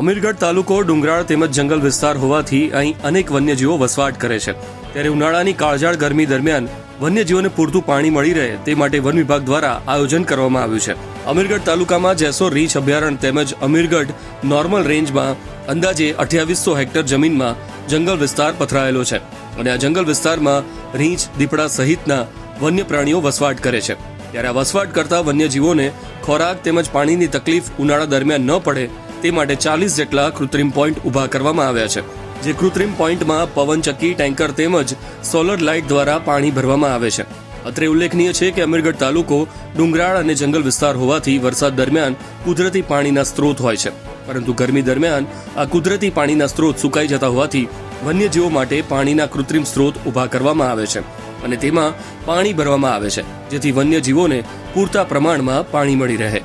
અમીરગઢ તાલુકો ડુંગરાળ તેમજ જંગલ વિસ્તાર હોવાથી અહીં અનેક વન્યજીવો વસવાટ કરે છે. ત્યારે ઉનાળાની કાળઝાળ ગરમી દરમિયાન વન્યજીવોને પૂરતું પાણી મળી રહે તે માટે વન વિભાગ દ્વારા આયોજન કરવામાં આવ્યું છે. અમીરગઢ તાલુકામાં જેસોર રીંછ અભયારણ્ય તેમજ અમીરગઢ નોર્મલ રેન્જમાં અંદાજે અઠ્યાવીસો હેક્ટર જમીનમાં જંગલ વિસ્તાર પથરાયેલો છે અને આ જંગલ વિસ્તારમાં રીંછ, દીપડા સહિતના વન્ય પ્રાણીઓ વસવાટ કરે છે. ત્યારે આ વસવાટ કરતા વન્યજીવોને ખોરાક તેમજ પાણીની તકલીફ ઉનાળા દરમિયાન ન પડે તે માટે ચાલીસ જેટલા કૃત્રિમ પોઈન્ટ ઊભા કરવામાં આવ્યા છે, જે કૃત્રિમ પોઈન્ટમાં પવનચક્કી ટેન્કર તેમજ સોલર લાઇટ દ્વારા પાણી ભરવામાં આવે છે. અત્રે ઉલ્લેખનીય છે કે અમીરગઢ તાલુકો ડુંગરાળ અને જંગલ વિસ્તાર હોવાથી વરસાદ દરમિયાન કુદરતી પાણીના સ્ત્રોત હોય છે. પરંતુ ગરમી દરમિયાન આ કુદરતી પાણીના સ્ત્રોત સુકાઈ જતા હોવાથી વન્યજીવો માટે પાણીના કૃત્રિમ સ્ત્રોત ઊભા કરવામાં આવે છે અને તેમાં પાણી ભરવામાં આવે છે, જેથી વન્યજીવોને પૂરતા પ્રમાણમાં પાણી મળી રહે.